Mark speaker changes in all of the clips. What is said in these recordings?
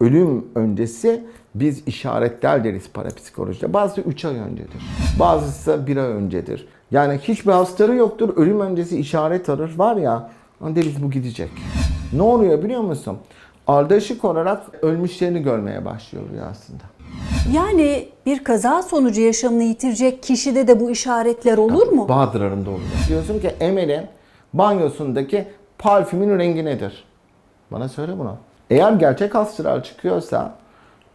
Speaker 1: ölüm öncesi biz işaretler deriz parapsikolojide. Bazısı 3 ay öncedir. Bazısı 1 ay öncedir. Yani hiçbir hastalığı yoktur. Ölüm öncesi işaret arır. Var ya "Lan deriz bu gidecek. Ne oluyor biliyor musun? Ardışık olarak ölmüşlerini görmeye başlıyor rüyasında.
Speaker 2: Yani bir kaza sonucu yaşamını yitirecek kişide de bu işaretler olur mu?
Speaker 1: Bazılarında oluyor. Diyorsun ki Emel'in banyosundaki parfümün rengi nedir? Bana söyle bunu. Eğer gerçek astral çıkıyorsa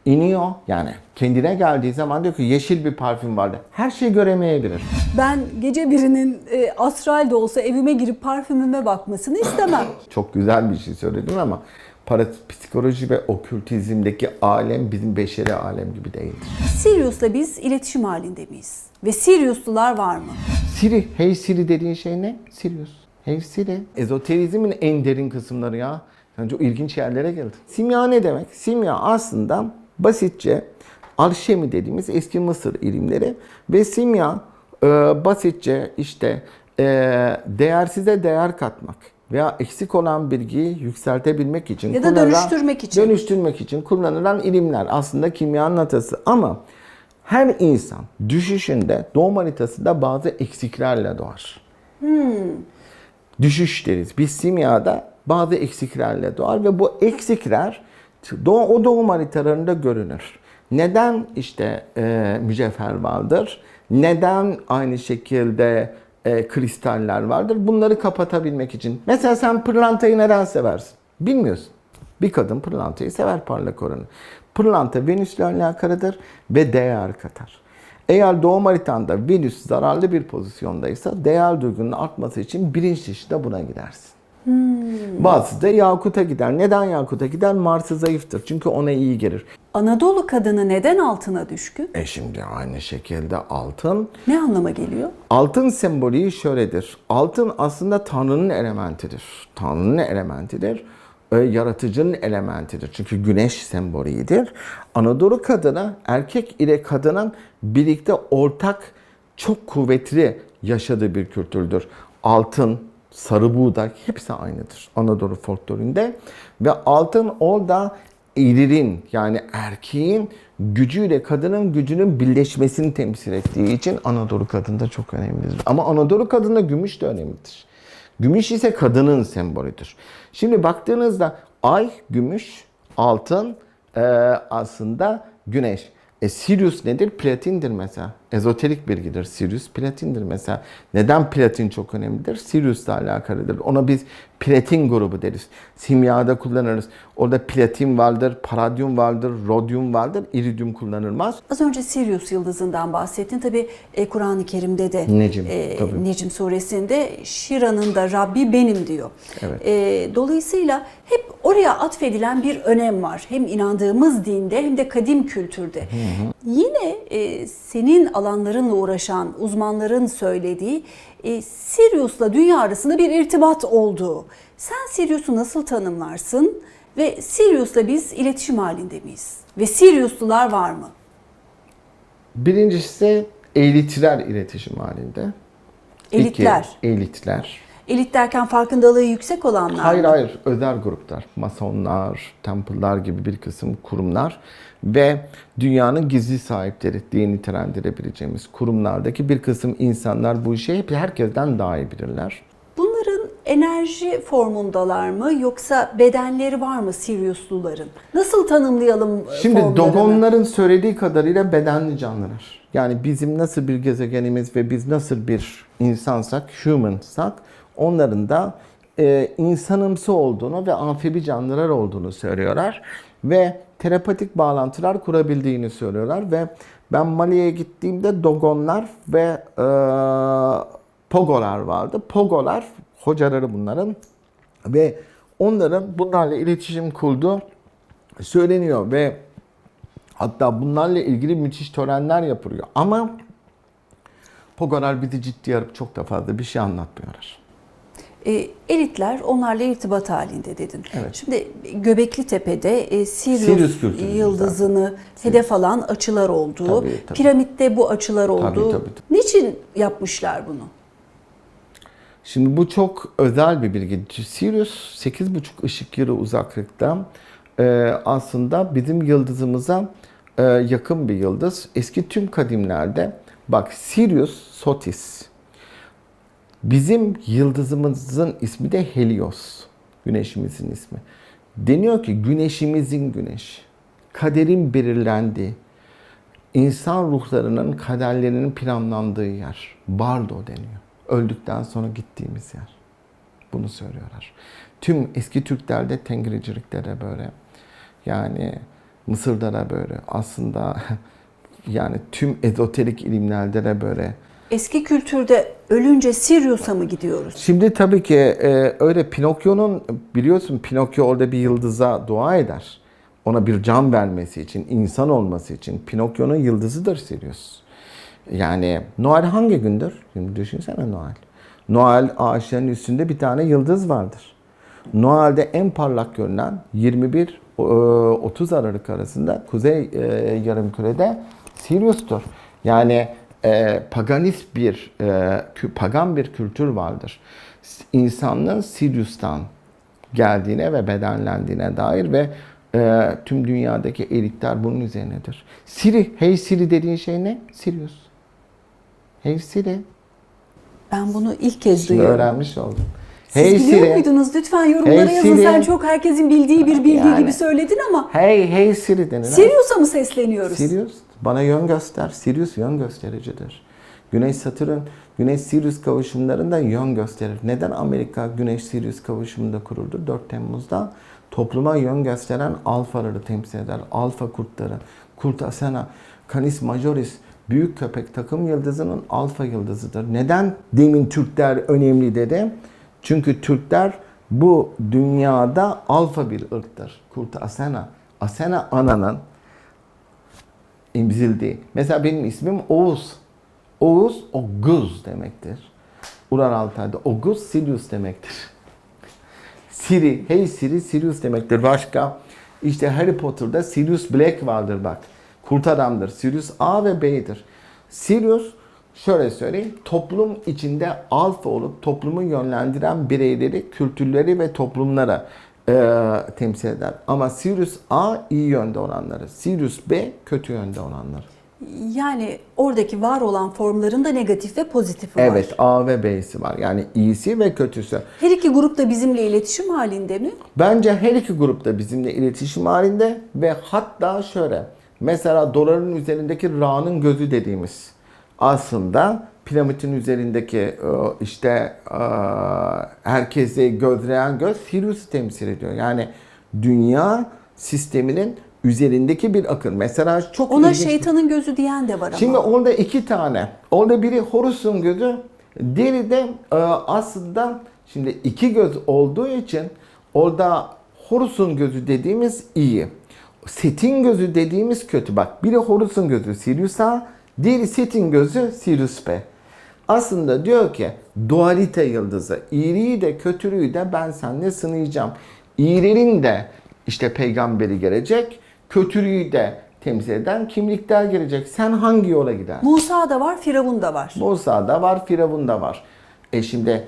Speaker 1: iniyor yani kendine geldiği zaman diyor ki yeşil bir parfüm vardı. Her şeyi göremeyebilir.
Speaker 2: Ben gece birinin e, astral de olsa evime girip parfümüme bakmasını istemem.
Speaker 1: Çok güzel bir şey söyledin ama parapsikoloji ve okültizmdeki alem bizim beşeri alem gibi değildir.
Speaker 2: Sirius'la biz iletişim halinde miyiz? Ve Siriuslular var mı?
Speaker 1: Siri, hey Siri dediğin şey ne? Sirius. Hey Siri. Ezoterizmin en derin kısımları ya. Yani çok ilginç yerlere geldi. Simya ne demek? Simya aslında basitçe alşemi dediğimiz eski Mısır ilimleri ve simya e, basitçe işte e, değersize değer katmak veya eksik olan bilgiyi yükseltebilmek için
Speaker 2: Ya da
Speaker 1: kullanılan-
Speaker 2: dönüştürmek için.
Speaker 1: dönüştürmek için kullanılan ilimler aslında kimyanın atası ama her insan düşüşünde doğum haritasında bazı eksiklerle doğar. Düşüş deriz. Biz simyada bazı eksiklerle doğar ve bu eksikler doğ- o doğum haritalarında görünür. Neden işte e, mücevher vardır? Neden aynı şekilde e, kristaller vardır? Bunları kapatabilmek için. Mesela sen pırlantayı neden seversin? Bilmiyorsun. Bir kadın pırlantayı sever parlak oranı. Pırlanta Venüs'le alakalıdır ve değer katar. Eğer doğum haritanda Venüs zararlı bir pozisyondaysa değer duygunun artması için bilinç dışı buna gidersin. Bazısı da Yakut'a gider. Neden Yakut'a gider? Mars'ı zayıftır. Çünkü ona iyi gelir.
Speaker 2: Anadolu kadını neden altına düşkün?
Speaker 1: E şimdi aynı şekilde altın.
Speaker 2: Ne anlama geliyor?
Speaker 1: Altın sembolü şöyledir. Altın aslında Tanrı'nın elementidir. Tanrı'nın elementidir. E, yaratıcının elementidir. Çünkü güneş sembolüdür. Anadolu kadını erkek ile kadının birlikte ortak çok kuvvetli yaşadığı bir kültürdür. Altın, sarı buğday hepsi aynıdır Anadolu folkloründe. Ve altın orada eririn yani erkeğin gücüyle kadının gücünün birleşmesini temsil ettiği için Anadolu kadında çok önemlidir. Ama Anadolu kadında gümüş de önemlidir. Gümüş ise kadının sembolüdür. Şimdi baktığınızda ay, gümüş, altın e, aslında güneş. E Sirius nedir? Platindir mesela. Ezoterik bilgidir. Sirius platindir mesela. Neden platin çok önemlidir? Sirius'la alakalıdır. Ona biz platin grubu deriz. Simyada kullanırız. Orada platin vardır, paradyum vardır, rodyum vardır. iridyum kullanılmaz.
Speaker 2: Az önce Sirius yıldızından bahsettin. Tabi Kur'an-ı Kerim'de de
Speaker 1: Necim,
Speaker 2: e,
Speaker 1: tabii.
Speaker 2: Necim suresinde Şira'nın da Rabbi benim diyor.
Speaker 1: Evet.
Speaker 2: E, dolayısıyla hep oraya atfedilen bir önem var. Hem inandığımız dinde hem de kadim kültürde. Yine e, senin alanlarınla uğraşan uzmanların söylediği e, Sirius'la dünya arasında bir irtibat olduğu. Sen Sirius'u nasıl tanımlarsın? Ve Sirius'la biz iletişim halinde miyiz? Ve Siriuslular var mı?
Speaker 1: Birincisi elitler iletişim halinde.
Speaker 2: Elitler.
Speaker 1: İki, elitler.
Speaker 2: Elit derken farkındalığı yüksek olanlar
Speaker 1: Hayır
Speaker 2: mı?
Speaker 1: hayır özel gruplar. Masonlar, temple'lar gibi bir kısım kurumlar ve dünyanın gizli sahipleri diye nitelendirebileceğimiz kurumlardaki bir kısım insanlar bu işi hep herkesten daha iyi bilirler.
Speaker 2: Bunların enerji formundalar mı yoksa bedenleri var mı Siriusluların? Nasıl tanımlayalım
Speaker 1: Şimdi
Speaker 2: formlarını?
Speaker 1: Dogonların söylediği kadarıyla bedenli canlılar. Yani bizim nasıl bir gezegenimiz ve biz nasıl bir insansak, humansak onların da e, insanımsı olduğunu ve amfibi canlılar olduğunu söylüyorlar. Ve terapatik bağlantılar kurabildiğini söylüyorlar ve ben Mali'ye gittiğimde Dogonlar ve e, Pogolar vardı. Pogolar hocaları bunların ve onların bunlarla iletişim kurduğu söyleniyor ve hatta bunlarla ilgili müthiş törenler yapılıyor. Ama Pogolar bizi ciddiye alıp çok da fazla bir şey anlatmıyorlar.
Speaker 2: E, elitler onlarla irtibat halinde dedin.
Speaker 1: Evet.
Speaker 2: Şimdi Göbekli Tepe'de e, Sirius,
Speaker 1: Sirius
Speaker 2: yıldızını hedef alan açılar olduğu,
Speaker 1: Tabii, tabii.
Speaker 2: piramitte bu açılar olduğu.
Speaker 1: tabii,
Speaker 2: Niçin yapmışlar bunu?
Speaker 1: Şimdi bu çok özel bir bilgi. Sirius 8,5 ışık yılı uzaklıkta e, aslında bizim yıldızımıza e, yakın bir yıldız. Eski tüm kadimlerde bak Sirius Sotis. Bizim yıldızımızın ismi de Helios. Güneşimizin ismi. Deniyor ki güneşimizin güneş. Kaderin belirlendiği, insan ruhlarının kaderlerinin planlandığı yer. Bardo deniyor. Öldükten sonra gittiğimiz yer. Bunu söylüyorlar. Tüm eski Türklerde Tengriciliklere böyle. Yani Mısır'da da böyle. Aslında yani tüm ezoterik ilimlerde de böyle.
Speaker 2: Eski kültürde ölünce Sirius'a mı gidiyoruz?
Speaker 1: Şimdi tabii ki e, öyle Pinokyo'nun biliyorsun Pinokyo orada bir yıldıza dua eder. Ona bir can vermesi için, insan olması için. Pinokyo'nun yıldızıdır Sirius. Yani Noel hangi gündür? Şimdi düşünsene Noel. Noel ağaçların üstünde bir tane yıldız vardır. Noel'de en parlak görünen 21 e, 30 Aralık arasında Kuzey e, Yarımküre'de Sirius'tur. Yani e, paganist bir e, pagan bir kültür vardır. İnsanlığın Sirius'tan geldiğine ve bedenlendiğine dair ve e, tüm dünyadaki elitler bunun üzerinedir. Siri, hey Siri dediğin şey ne? Sirius. Hey Siri.
Speaker 2: Ben bunu ilk kez
Speaker 1: Şimdi
Speaker 2: duyuyorum.
Speaker 1: öğrenmiş oldum.
Speaker 2: Siz
Speaker 1: hey
Speaker 2: biliyor
Speaker 1: Siri.
Speaker 2: muydunuz? Lütfen yorumlara
Speaker 1: Hey
Speaker 2: yazın.
Speaker 1: Siri.
Speaker 2: Sen çok herkesin bildiği bir bilgi
Speaker 1: Yani.
Speaker 2: gibi söyledin ama
Speaker 1: Hey hey Siri denir. ha?
Speaker 2: Sirius'a mı sesleniyoruz?
Speaker 1: Sirius bana yön göster. Sirius yön göstericidir. Güneş Satürn, Güneş Sirius kavuşumlarında yön gösterir. Neden Amerika Güneş Sirius kavuşumunda kuruldu? 4 Temmuz'da topluma yön gösteren alfaları temsil eder. Alfa kurtları, Kurt Asena, Canis Majoris, büyük köpek takım yıldızının alfa yıldızıdır. Neden demin Türkler önemli dedi? Çünkü Türkler bu dünyada alfa bir ırktır. Kurt Asena. Asena ananın emzildi. Mesela benim ismim Oğuz. Oğuz, Oguz demektir. Ural Altay'da Oguz, Sirius demektir. Siri, hey Siri, Sirius demektir. Başka, işte Harry Potter'da Sirius Black vardır bak. Kurt adamdır. Sirius A ve B'dir. Sirius, şöyle söyleyeyim, toplum içinde alfa olup toplumu yönlendiren bireyleri, kültürleri ve toplumlara eee, temsil eder. Ama Sirius A iyi yönde olanları, Sirius B kötü yönde olanları.
Speaker 2: Yani oradaki var olan formların da negatif ve pozitifi var.
Speaker 1: Evet A ve B'si var. Yani iyisi ve kötüsü.
Speaker 2: Her iki grup da bizimle iletişim halinde mi?
Speaker 1: Bence her iki grup da bizimle iletişim halinde ve hatta şöyle. Mesela doların üzerindeki Ra'nın gözü dediğimiz aslında piramidin üzerindeki e, işte e, herkesi gözleyen göz Sirius'u temsil ediyor. Yani dünya sisteminin üzerindeki bir akım. Mesela çok
Speaker 2: Ona
Speaker 1: ilginç
Speaker 2: şeytanın gözü diyen de var ama.
Speaker 1: Şimdi orada iki tane. Orada biri Horus'un gözü, diğeri de e, aslında şimdi iki göz olduğu için orada Horus'un gözü dediğimiz iyi. Set'in gözü dediğimiz kötü. Bak biri Horus'un gözü Sirius A, diğeri Set'in gözü Sirius B. Aslında diyor ki dualite yıldızı. İyiliği de kötülüğü de ben seninle sınayacağım. İyilerin de işte peygamberi gelecek. Kötülüğü de temsil eden kimlikler gelecek. Sen hangi yola gidersin?
Speaker 2: Musa da var, Firavun da var.
Speaker 1: Musa da var, Firavun da var. E şimdi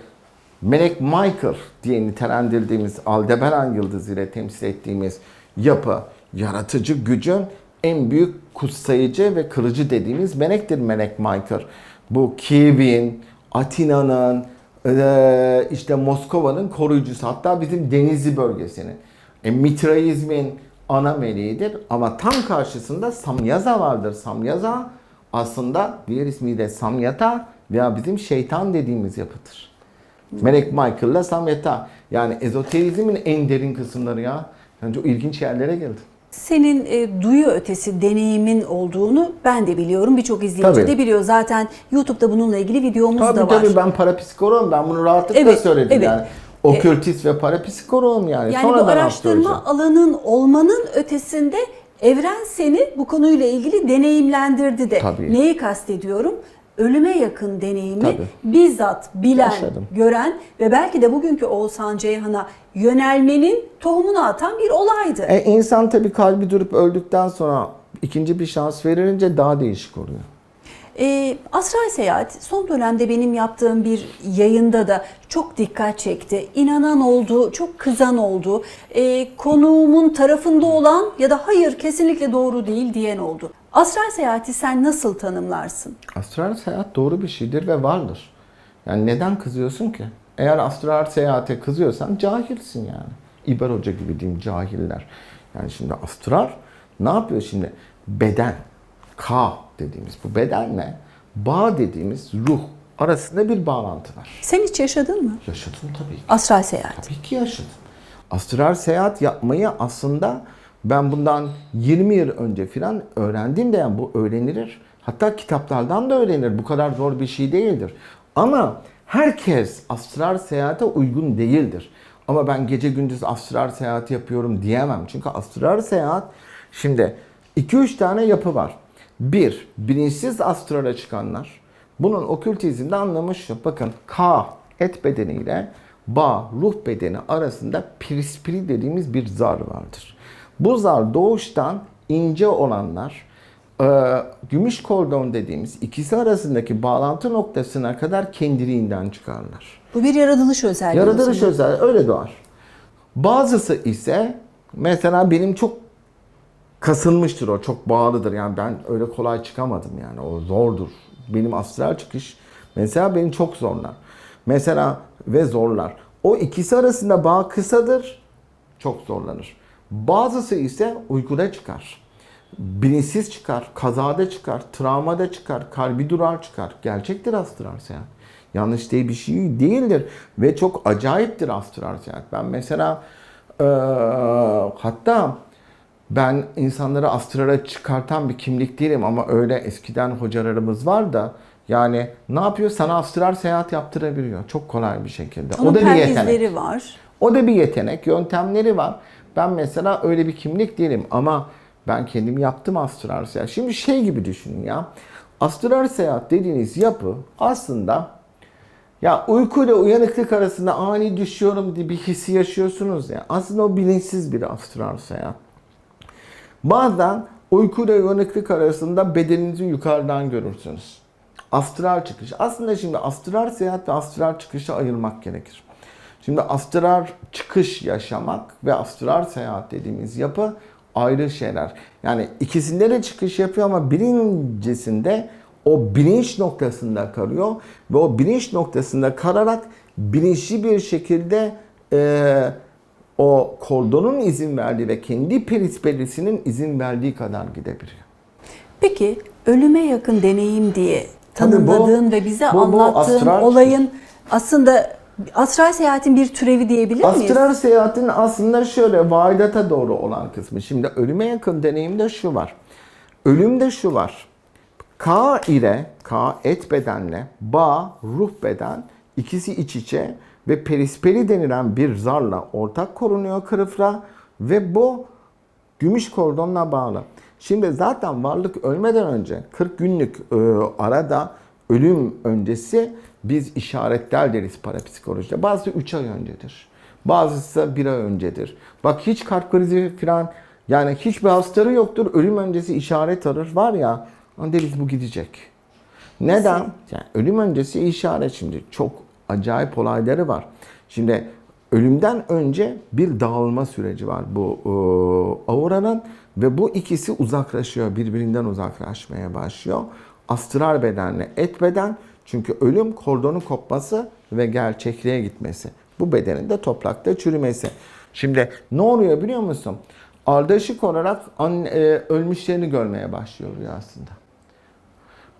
Speaker 1: Melek Michael diye nitelendirdiğimiz Aldebaran yıldızı ile temsil ettiğimiz yapı yaratıcı gücün en büyük kutsayıcı ve kılıcı dediğimiz melektir Melek Michael. Bu Kiev'in, Atina'nın, eee, işte Moskova'nın koruyucusu. Hatta bizim Denizli bölgesinin. E, Mitraizmin ana meleğidir ama tam karşısında Samyaza vardır. Samyaza aslında diğer ismi de Samyata veya bizim şeytan dediğimiz yapıdır. Melek Michael'la Samyata. Yani ezoterizmin en derin kısımları ya. Yani çok ilginç yerlere geldi.
Speaker 2: Senin e, duyu ötesi deneyimin olduğunu ben de biliyorum. Birçok izleyici
Speaker 1: Tabii.
Speaker 2: de biliyor. Zaten YouTube'da bununla ilgili videomuz
Speaker 1: Tabii
Speaker 2: da var.
Speaker 1: tabii ben parapsikoloğum. Ben bunu rahatlıkla
Speaker 2: Evet,
Speaker 1: söyledim
Speaker 2: evet.
Speaker 1: yani. Okültist ve parapsikoloğum yani.
Speaker 2: Yani bu
Speaker 1: Sonradan
Speaker 2: araştırma
Speaker 1: astroloji.
Speaker 2: alanın olmanın ötesinde evren seni bu konuyla ilgili deneyimlendirdi de.
Speaker 1: Tabii.
Speaker 2: Neyi kastediyorum? Ölüme yakın deneyimi
Speaker 1: Tabii.
Speaker 2: bizzat bilen,
Speaker 1: Yaşadım.
Speaker 2: gören ve belki de bugünkü Oğuzhan Ceyhan'a yönelmenin tohumunu atan bir olaydı.
Speaker 1: E, insan tabii kalbi durup öldükten sonra ikinci bir şans verince daha değişik oluyor.
Speaker 2: E, astral seyahat son dönemde benim yaptığım bir yayında da çok dikkat çekti. İnanan oldu, çok kızan oldu. E, konuğumun tarafında olan ya da hayır kesinlikle doğru değil diyen oldu. Astral seyahati sen nasıl tanımlarsın?
Speaker 1: Astral seyahat doğru bir şeydir ve vardır. Yani neden kızıyorsun ki? Eğer astral seyahate kızıyorsan cahilsin yani. İber Hoca gibi diyeyim cahiller. Yani şimdi astral ne yapıyor şimdi? Beden, K dediğimiz bu bedenle bağ dediğimiz ruh arasında bir bağlantı var.
Speaker 2: Sen hiç yaşadın mı?
Speaker 1: Yaşadım tabii ki.
Speaker 2: Astral seyahat.
Speaker 1: Tabii ki yaşadım. Astral seyahat yapmayı aslında ben bundan 20 yıl önce filan öğrendim de yani bu öğrenilir. Hatta kitaplardan da öğrenir. Bu kadar zor bir şey değildir. Ama herkes astral seyahate uygun değildir. Ama ben gece gündüz astral seyahat yapıyorum diyemem. Çünkü astral seyahat şimdi 2-3 tane yapı var. Bir, bilinçsiz astrale çıkanlar. Bunun okültizmde anlamı şu. Bakın K et bedeniyle ba ruh bedeni arasında perispiri dediğimiz bir zar vardır. Bu zar doğuştan ince olanlar e, gümüş kordon dediğimiz ikisi arasındaki bağlantı noktasına kadar kendiliğinden çıkarlar.
Speaker 2: Bu bir yaratılış özelliği.
Speaker 1: Yaratılış
Speaker 2: aslında.
Speaker 1: özel öyle doğar. Bazısı ise mesela benim çok kasılmıştır o çok bağlıdır yani ben öyle kolay çıkamadım yani o zordur. Benim astral çıkış mesela beni çok zorlar. Mesela ve zorlar. O ikisi arasında bağ kısadır çok zorlanır. Bazısı ise uykuda çıkar. Bilinçsiz çıkar, kazada çıkar, travmada çıkar, kalbi durar çıkar. Gerçektir astral seyahat. Yanlış değil bir şey değildir. Ve çok acayiptir astral seyahat. Ben mesela eee, hatta ben insanları astrala çıkartan bir kimlik değilim ama öyle eskiden hocalarımız var da yani ne yapıyor? Sana astral seyahat yaptırabiliyor. Çok kolay bir şekilde.
Speaker 2: Onun
Speaker 1: o da bir yetenek.
Speaker 2: var.
Speaker 1: O da bir yetenek, yöntemleri var. Ben mesela öyle bir kimlik değilim ama ben kendim yaptım astral seyahat. Şimdi şey gibi düşünün ya. Astral seyahat dediğiniz yapı aslında ya uyku ile uyanıklık arasında ani düşüyorum diye bir hissi yaşıyorsunuz ya. Aslında o bilinçsiz bir astral seyahat. Bazen uyku ile uyanıklık arasında bedeninizi yukarıdan görürsünüz. Astral çıkış. Aslında şimdi astral seyahat ve astral çıkışı ayırmak gerekir. Şimdi astral çıkış yaşamak ve astral seyahat dediğimiz yapı ayrı şeyler. Yani ikisinde de çıkış yapıyor ama birincisinde o bilinç noktasında kalıyor ve o bilinç noktasında kalarak bilinçli bir şekilde eee o kordonun izin verdiği ve kendi perisperisinin izin verdiği kadar gidebiliyor.
Speaker 2: Peki ölüme yakın deneyim diye
Speaker 1: Tabii bu-
Speaker 2: tanımladığın ve bize
Speaker 1: bu- bu
Speaker 2: anlattığın
Speaker 1: astral-
Speaker 2: olayın aslında astral seyahatin bir türevi diyebilir miyiz?
Speaker 1: Astral seyahatin aslında şöyle vaidata doğru olan kısmı. Şimdi ölüme yakın deneyimde şu var. Ölümde şu var. K ile K et bedenle ba ruh beden ikisi iç içe ve perisperi denilen bir zarla ortak korunuyor kırıfla ve bu gümüş kordonla bağlı. Şimdi zaten varlık ölmeden önce 40 günlük e, arada ölüm öncesi biz işaretler deriz parapsikolojide. Bazısı 3 ay öncedir. Bazısı 1 ay öncedir. Bak hiç kalp krizi falan yani hiçbir hastalığı yoktur. Ölüm öncesi işaret alır. Var ya "Lan deriz bu gidecek. Neden? Yani ölüm öncesi işaret şimdi çok acayip olayları var. Şimdi ölümden önce bir dağılma süreci var bu e, auranın ve bu ikisi uzaklaşıyor, birbirinden uzaklaşmaya başlıyor. Astral bedenle et beden çünkü ölüm kordonun kopması ve gerçekliğe gitmesi. Bu bedenin de toprakta çürümesi. Şimdi ne oluyor biliyor musun? Ardışık olarak an, e, ölmüşlerini görmeye başlıyor rüyasında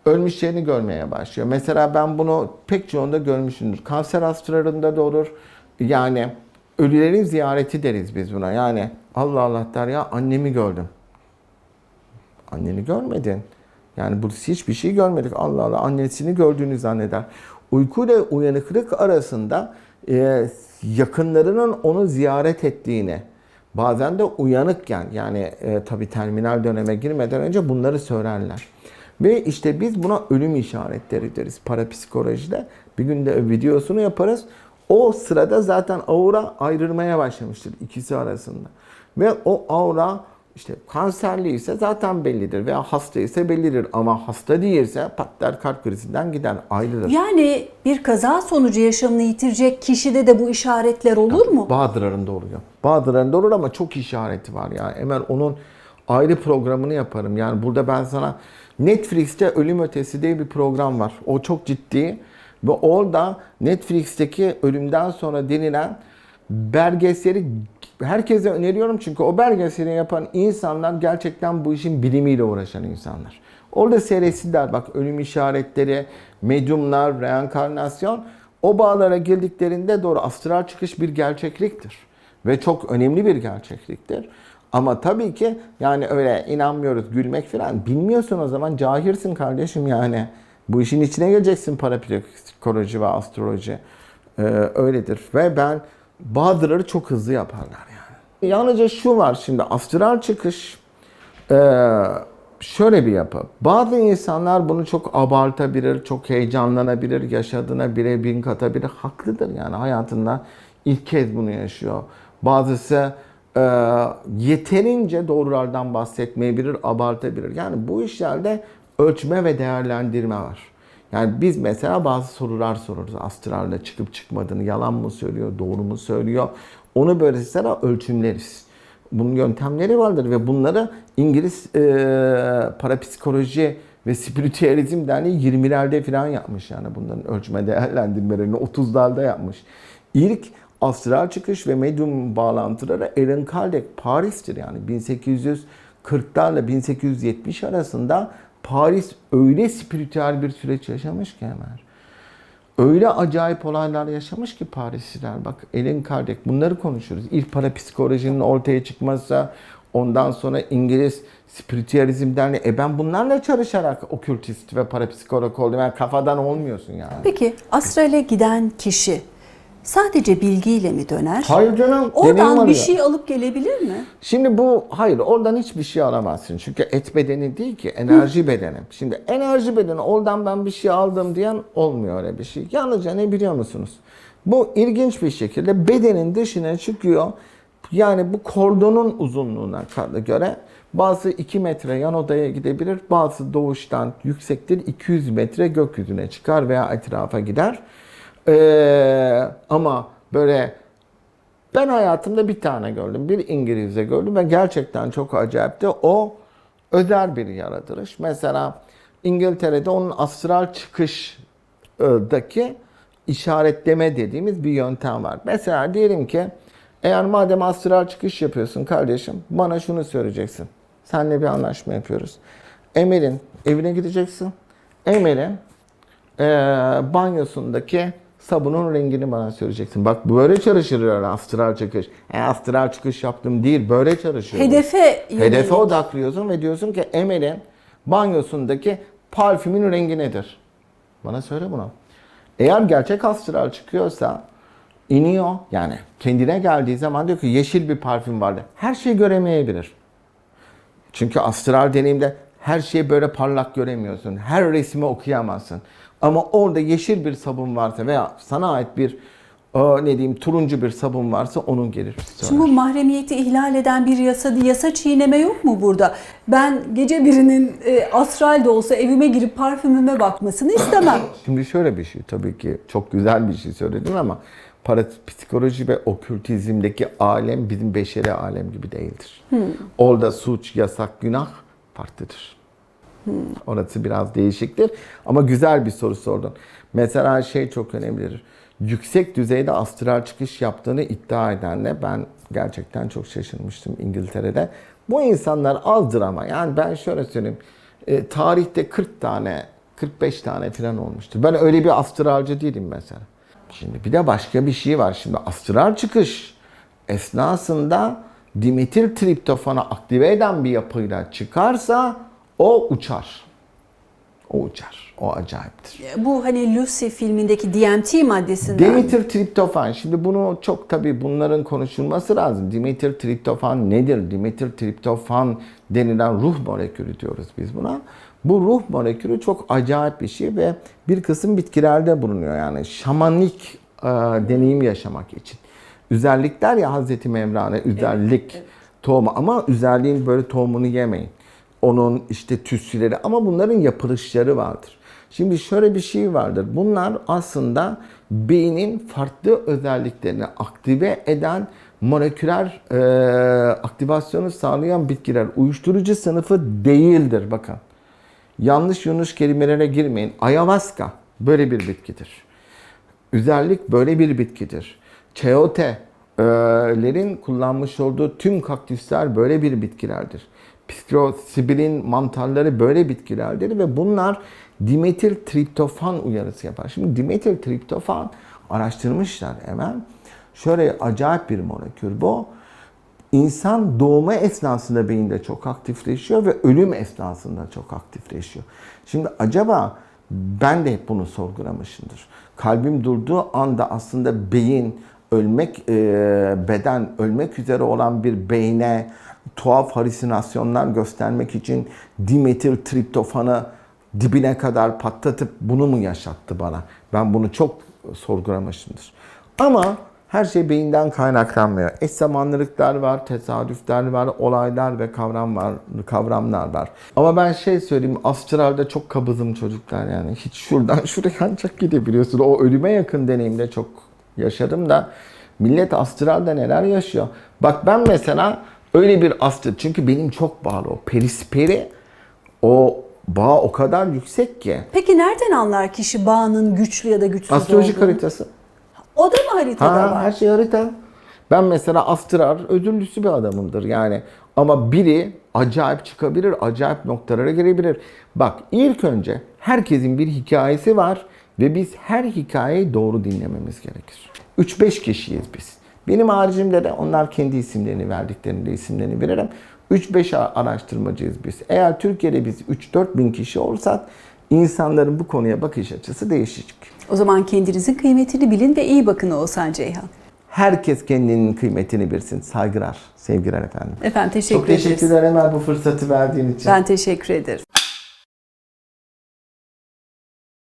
Speaker 1: ölmüşlerini görmeye başlıyor. Mesela ben bunu pek çoğunda görmüşümdür. Kanser hastalarında da olur. Yani ölülerin ziyareti deriz biz buna. Yani Allah Allah der ya annemi gördüm. Anneni görmedin. Yani bu hiçbir şey görmedik. Allah Allah annesini gördüğünü zanneder. Uyku ile uyanıklık arasında e, yakınlarının onu ziyaret ettiğini, bazen de uyanıkken yani e, tabi terminal döneme girmeden önce bunları söylerler. Ve işte biz buna ölüm işaretleri deriz parapsikolojide. Bir günde videosunu yaparız. O sırada zaten aura ayrılmaya başlamıştır ikisi arasında. Ve o aura işte kanserli ise zaten bellidir veya hasta ise bellidir ama hasta değilse patlar kalp krizinden gider ayrılır.
Speaker 2: Yani bir kaza sonucu yaşamını yitirecek kişide de bu işaretler olur mu?
Speaker 1: Bazılarında oluyor. Bazılarında olur ama çok işareti var ya. Hemen onun ayrı programını yaparım. Yani burada ben sana Netflix'te Ölüm Ötesi diye bir program var. O çok ciddi ve orada Netflix'teki ölümden sonra denilen belgeseli herkese öneriyorum çünkü o belgeseli yapan insanlar gerçekten bu işin bilimiyle uğraşan insanlar. Orada seyretsinler bak ölüm işaretleri, medyumlar, reenkarnasyon o bağlara girdiklerinde doğru astral çıkış bir gerçekliktir. Ve çok önemli bir gerçekliktir. Ama tabii ki yani öyle inanmıyoruz gülmek falan bilmiyorsun o zaman cahilsin kardeşim yani. Bu işin içine geleceksin parapsikoloji ve astroloji. Ee, öyledir. Ve ben bazıları çok hızlı yaparlar yani. Yalnızca şu var şimdi astral çıkış şöyle bir yapı. Bazı insanlar bunu çok abartabilir, çok heyecanlanabilir, yaşadığına bire bin katabilir. Haklıdır yani hayatında ilk kez bunu yaşıyor. Bazısı e, yeterince doğrulardan bahsetmeyebilir, abartabilir. Yani bu işlerde ölçme ve değerlendirme var. Yani biz mesela bazı sorular sorarız. Astralde çıkıp çıkmadığını, yalan mı söylüyor, doğru mu söylüyor. Onu böyle mesela ölçümleriz. Bunun yöntemleri vardır ve bunları İngiliz e, parapsikoloji ve spiritüalizm derneği 20'lerde falan yapmış yani bunların ölçme değerlendirmelerini 30'larda yapmış. İlk astral çıkış ve medyum bağlantıları Aaron Kardec Paris'tir yani 1840'larla 1870 arasında Paris öyle spiritüel bir süreç yaşamış ki hemen. Öyle acayip olaylar yaşamış ki Parisliler. Bak Ellen Kardec bunları konuşuruz. İlk parapsikolojinin ortaya çıkması, ondan sonra İngiliz spiritüalizm derneği. E ben bunlarla çalışarak okültist ve parapsikolog oldum. Yani kafadan olmuyorsun yani.
Speaker 2: Peki astrale giden kişi sadece bilgiyle mi döner?
Speaker 1: Hayır canım.
Speaker 2: Oradan bir
Speaker 1: alıyor.
Speaker 2: şey alıp gelebilir mi?
Speaker 1: Şimdi bu hayır oradan hiçbir şey alamazsın. Çünkü et bedeni değil ki enerji bedeni. Şimdi enerji bedeni oradan ben bir şey aldım diyen olmuyor öyle bir şey. Yalnızca ne biliyor musunuz? Bu ilginç bir şekilde bedenin dışına çıkıyor. Yani bu kordonun uzunluğuna göre bazı 2 metre yan odaya gidebilir. Bazı doğuştan yüksektir 200 metre gökyüzüne çıkar veya etrafa gider. Ee, ama böyle ben hayatımda bir tane gördüm. Bir İngilizce gördüm ve gerçekten çok acayipti. O özel bir yaratılış. Mesela İngiltere'de onun astral çıkışdaki işaretleme dediğimiz bir yöntem var. Mesela diyelim ki eğer madem astral çıkış yapıyorsun kardeşim bana şunu söyleyeceksin. Seninle bir anlaşma yapıyoruz. Emel'in evine gideceksin. Emel'in eee, banyosundaki sabunun rengini bana söyleyeceksin. Bak böyle çalışır astral çıkış. E, astral çıkış yaptım değil böyle çalışıyor.
Speaker 2: Hedefe yönelik.
Speaker 1: Hedefe odaklıyorsun ve diyorsun ki Emel'in banyosundaki parfümün rengi nedir? Bana söyle bunu. Eğer gerçek astral çıkıyorsa iniyor yani kendine geldiği zaman diyor ki yeşil bir parfüm vardı. Her şeyi göremeyebilir. Çünkü astral deneyimde her şeyi böyle parlak göremiyorsun. Her resmi okuyamazsın. Ama orada yeşil bir sabun varsa veya sana ait bir e, ne diyeyim turuncu bir sabun varsa onun gelir.
Speaker 2: Şimdi bu mahremiyeti ihlal eden bir yasa, yasa çiğneme yok mu burada? Ben gece birinin e, astral de olsa evime girip parfümüme bakmasını istemem.
Speaker 1: Şimdi şöyle bir şey tabii ki çok güzel bir şey söyledin ama parapsikoloji ve okültizmdeki alem bizim beşeri alem gibi değildir. Orada suç, yasak, günah farklıdır. Orası biraz değişiktir ama güzel bir soru sordun. Mesela şey çok önemlidir. Yüksek düzeyde astral çıkış yaptığını iddia edenle ben gerçekten çok şaşırmıştım İngiltere'de. Bu insanlar azdır ama yani ben şöyle söyleyeyim. e, tarihte 40 tane 45 tane falan olmuştur. Ben öyle bir astralcı değilim mesela. Şimdi bir de başka bir şey var. Şimdi astral çıkış esnasında dimetil triptofanı aktive eden bir yapıyla çıkarsa o uçar. O uçar. O acayiptir.
Speaker 2: bu hani Lucy filmindeki DMT maddesinden.
Speaker 1: Dimetil triptofan. Şimdi bunu çok tabii bunların konuşulması lazım. Dimetil triptofan nedir? Dimetil triptofan denilen ruh molekülü diyoruz biz buna. Bu ruh molekülü çok acayip bir şey ve bir kısım bitkilerde bulunuyor yani şamanik e, deneyim yaşamak için. Özellikler ya Hazreti Mevlana, özellik. tohumu ama üzerliğin böyle tohumunu yemeyin. Onun işte tütsüleri ama bunların yapılışları vardır. Şimdi şöyle bir şey vardır. Bunlar aslında beynin farklı özelliklerini aktive eden moleküler e, aktivasyonu sağlayan bitkiler. Uyuşturucu sınıfı değildir bakın. Yanlış yanlış kelimelere girmeyin. Ayahuasca böyle bir bitkidir. Üzerlik böyle bir bitkidir. Chayote'lerin kullanmış olduğu tüm kaktüsler böyle bir bitkilerdir. Psilosibilin mantarları böyle bitkilerdir ve bunlar dimetil triptofan uyarısı yapar. Şimdi dimetil triptofan araştırmışlar hemen. Şöyle acayip bir molekül bu. İnsan doğumu esnasında beyinde çok aktifleşiyor ve ölüm esnasında çok aktifleşiyor. Şimdi acaba ben de hep bunu sorgulamışımdır. Kalbim durduğu anda aslında beyin ölmek, e, beden ölmek üzere olan bir beyne tuhaf halüsinasyonlar göstermek için dimetil triptofanı dibine kadar patlatıp bunu mu yaşattı bana? Ben bunu çok sorgulamışımdır. Ama her şey beyinden kaynaklanmıyor. Eş zamanlılıklar var, tesadüfler var, olaylar ve kavram var, kavramlar var. Ama ben şey söyleyeyim, astralde çok kabızım çocuklar yani. Hiç şuradan şuraya ancak gidebiliyorsun. O ölüme yakın deneyimde çok yaşadım da millet astralde neler yaşıyor. Bak ben mesela öyle bir astral, çünkü benim çok bağlı o perisperi, o bağ o kadar yüksek ki.
Speaker 2: Peki nereden anlar kişi bağının güçlü ya da güçsüz
Speaker 1: Astrolojik
Speaker 2: olduğunu?
Speaker 1: haritası.
Speaker 2: O da mı haritada
Speaker 1: Ha,
Speaker 2: var?
Speaker 1: her şey harita. Ben mesela astral ödüllüsü bir adamımdır yani. Ama biri acayip çıkabilir, acayip noktalara gelebilir. Bak ilk önce herkesin bir hikayesi var ve biz her hikayeyi doğru dinlememiz gerekir. 3-5 kişiyiz biz. Benim haricimde de onlar kendi isimlerini verdiklerinde isimlerini veririm. 3-5 a- araştırmacıyız biz. Eğer Türkiye'de biz 3-4 bin kişi olsak insanların bu konuya bakış açısı değişecek.
Speaker 2: O zaman kendinizin kıymetini bilin ve iyi bakın Oğuzhan Ceyhan.
Speaker 1: Herkes kendinin kıymetini bilsin. Saygılar, sevgiler efendim.
Speaker 2: Efendim teşekkür
Speaker 1: Çok
Speaker 2: ederiz.
Speaker 1: teşekkürler Emel bu fırsatı verdiğin için.
Speaker 2: Ben teşekkür ederim.